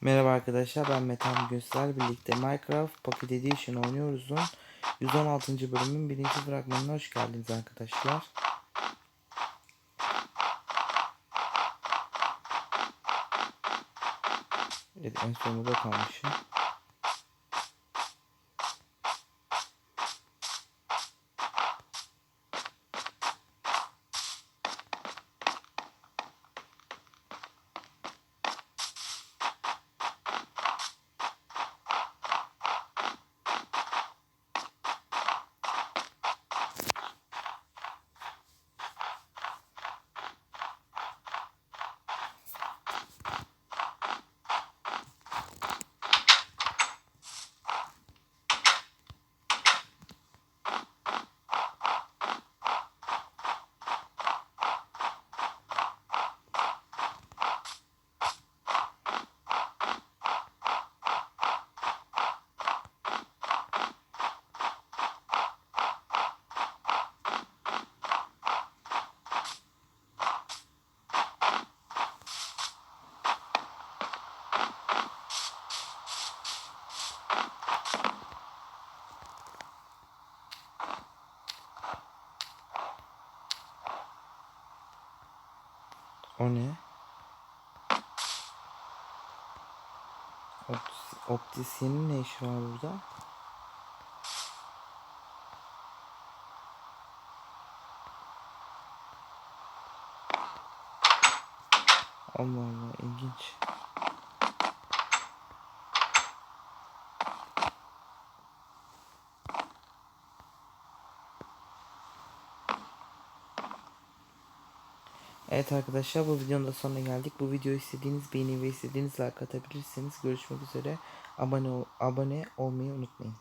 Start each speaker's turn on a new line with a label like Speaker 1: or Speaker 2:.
Speaker 1: Merhaba arkadaşlar ben Metan Göster birlikte Minecraft Pocket Edition oynuyoruz'un 116. bölümün birinci fragmanına hoş geldiniz arkadaşlar. Evet en sonunda kalmışım. O ne? Optis, optisyenin ne işi var burada? Allah Allah ilginç. Evet arkadaşlar bu videonun da sonuna geldik. Bu videoyu istediğiniz beğeni ve istediğiniz like atabilirsiniz. Görüşmek üzere. Abone, abone olmayı unutmayın.